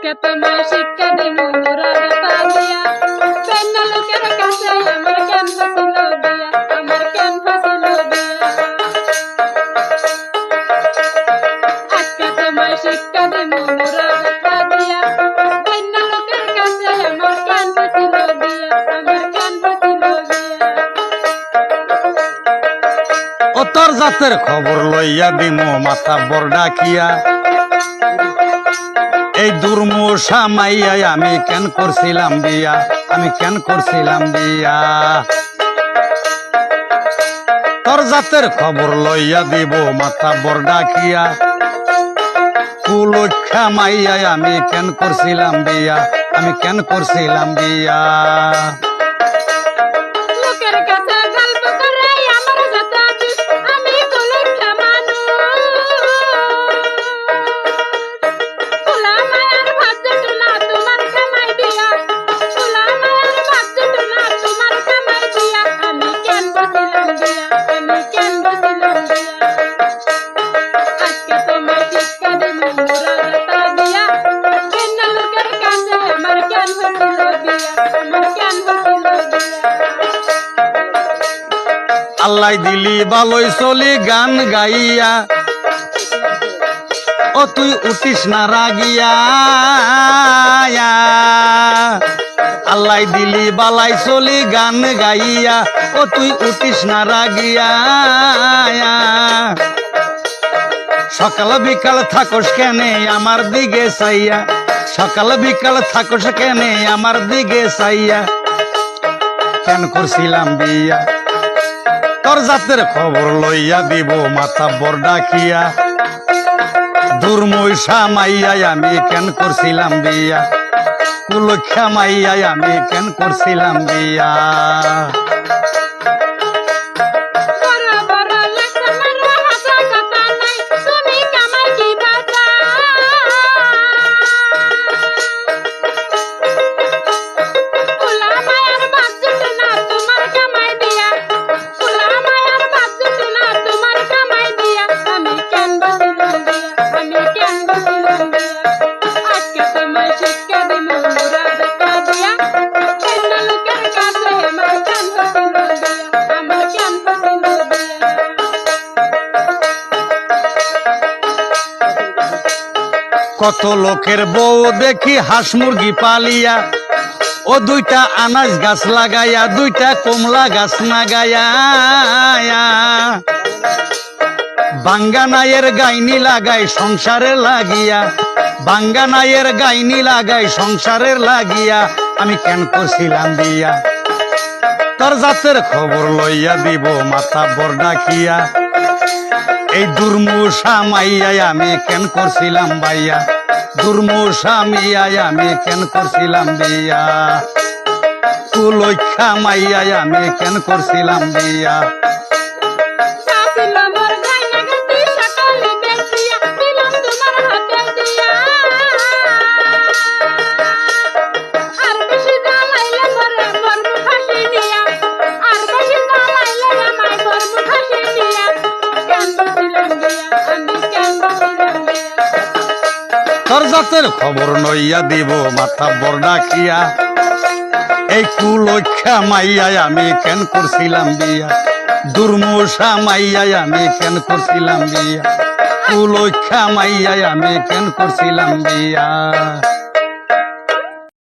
Get the তোর জাতের খবর লইয়া দিমু, মাথা বর ডাকিয়া এই দুর্মূষা মাইয়াই আমি কেন করছিলাম বিয়া? আমি কেন করছিলাম বিয়া? তোর জাতের খবর লইয়া দিব, মাথা বর ডাকিয়া কুলক্ষা মাইয়াই আমি কেন করছিলাম বিয়া? আমি কেন করছিলাম বিয়া? আল্লাহ দিলি ভালোই চলি গান গাইয়া। ও তুই উঠিস না রাগিয়া। আল্লাহ দিলি বালাই চলি গান গাইয়া। ও তুই উঠিস না রাগিয়া। সকাল বিকাল থাকস কেনে আমার দিকে চাইয়া। সকাল বিকাল থাকস কেনে আমার দিকে চাইয়া। কেন করছিলাম বিয়া তোর জাতের খবর লইয়া দিব, মাথা বর ডাকিয়া। দুর্মৈশা মাইয়াই আমি কেন করছিলাম বিয়া কুলক্ষা মাইয়াই আমি কেন করছিলাম বিয়া কত লোকের বউ দেখি হাঁস মুরগি পালিয়া। ও দুইটা আনাজ গাছ লাগাইয়া, দুইটা কমলা গাছ লাগাইয়া। বাঙ্গানায়ের গাইনি লাগাই সংসারে লাগিয়া। বাঙ্গানায়ের গাইনি লাগাই সংসারে লাগিয়া। আমি কেন করছিলাম দিয়া? তার জাতের খবর লইয়া দিব, মাথা বর ডাকিয়া। এই দুর্মুষা মাইয়ায় আমি কেন করছিলাম বাইয়া দুর্মুষা মিয়ায় আমি কেন করছিলাম বিয়া তুলক্ষা মাইয়ায় আমি কেন করছিলাম বিয়া তোর জাতের খবর নইয়া দিব, মাথা বর ডাকিয়া এই কুলক্ষা মাইয়াই আমি কেন করছিলাম বিয়া? দুর্মশা মাইয়াই আমি কেন করছিলাম বিয়া? কুলক্ষা মাইয়াই আমি কেন করছিলাম বিয়া?